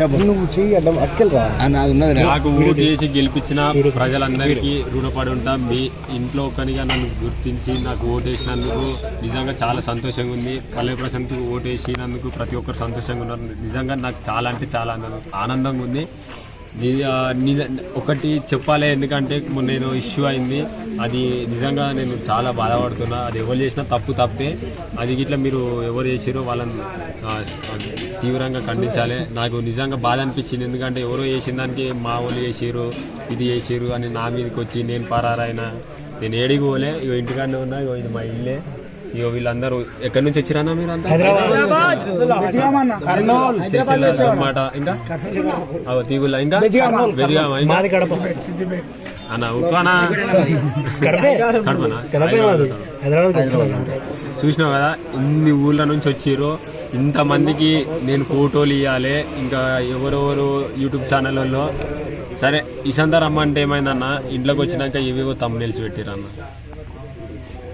నువ్వు చెయ్యి అడ్డం నాకు ఓటు చేసి గెలిపించిన ప్రజలందరికీ రుణపడి ఉంటాం. మీ ఇంట్లో ఒకనిగా నన్ను గుర్తించి నాకు ఓటేసినందుకు నిజంగా చాలా సంతోషంగా ఉంది. పల్లె ప్రశాంత్ ఓటు వేసినందుకు ప్రతి ఒక్కరు సంతోషంగా ఉన్నారు. నిజంగా నాకు చాలా అంటే చాలా ఆనందంగా ఉంది. నిజ- ఒకటి చెప్పాలి ఎందుకంటే మొన్న నేను ఇష్యూ అయింది. అది నిజంగా నేను చాలా బాధపడుతున్నా. అది ఎవరు చేసినా తప్పు తప్పే. అది గిట్లా మీరు ఎవరు చేసిరో వాళ్ళని ఆ, తీవ్రంగా ఖండించాలి. నాకు నిజంగా బాధ అనిపించింది. ఎందుకంటే ఎవరో చేసిన దానికి మా వాళ్ళు చేసిరు ఇది చేసిరు అని నా మీదకి వచ్చి నేను పరారైనా. నేను ఏడికి పోలే. ఇగో ఇంటికాడనే ఉన్నా ఇగో ఇది మా ఇల్లే. ఇగో వీళ్ళందరూ ఎక్కడి నుంచి వచ్చిరానా మీరు అంతా? అనమాట ఇంకా? అవు తీగుల ఇంకా? అన్న చూసినావు కదా ఇన్ని ఊళ్ళ నుంచి వచ్చిర్రు. ఇంతమందికి నేను ఫోటోలు ఇవ్వాలి ఇంకా ఎవరెవరు యూట్యూబ్ ఛానళ్ళల్లో సరే ఇసంతా రమ్మంటే ఏమైందన్న ఇంట్లోకి వచ్చినాక ఇవేవో తమ్మునేల్సి పెట్టిరన్న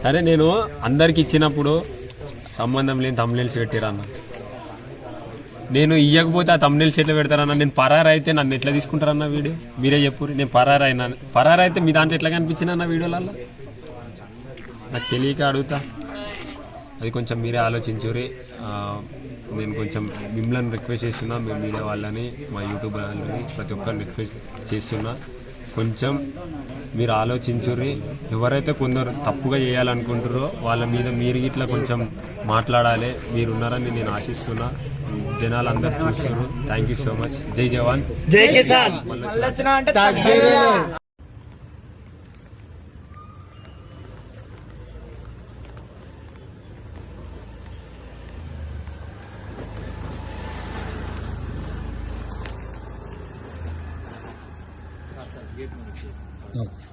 సరే నేను అందరికి ఇచ్చినప్పుడు సంబంధం లేని తమ్మునేల్సి పెట్టిరన్న నేను ఇయ్యకపోతే ఆ తమ్మునేల్సి ఎట్లా పెడతారన్న నేను పరారు అయితే నన్ను ఎట్లా తీసుకుంటారన్న వీడియో? మీరే చెప్పు నేను పరారు అయినా పరారు అయితే మీ దాంట్లో ఎట్లా కనిపించిన అన్న వీడియోలలో నాకు తెలియక అడుగుతా. అది కొంచెం మీరే ఆలోచించురి నేను కొంచెం మిమ్మల్ని రిక్వెస్ట్ చేస్తున్నా మీ మీడియా వాళ్ళని మా యూట్యూబ్ వాళ్ళని ప్రతి ఒక్కరిని రిక్వెస్ట్ చేస్తున్నా. కొంచెం మీరు ఆలోచించుర్రి. ఎవరైతే కొందరు తప్పుగా చేయాలనుకుంటారో వాళ్ళ మీద మీరు ఇట్లా కొంచెం మాట్లాడాలి. మీరు ఉన్నారని నేను ఆశిస్తున్నా. జనాలు అందరు చూస్తున్నారు. థ్యాంక్ యూ సో మచ్ జై జవాన్. జై కిసాన్. మళ్ళీ ఓకే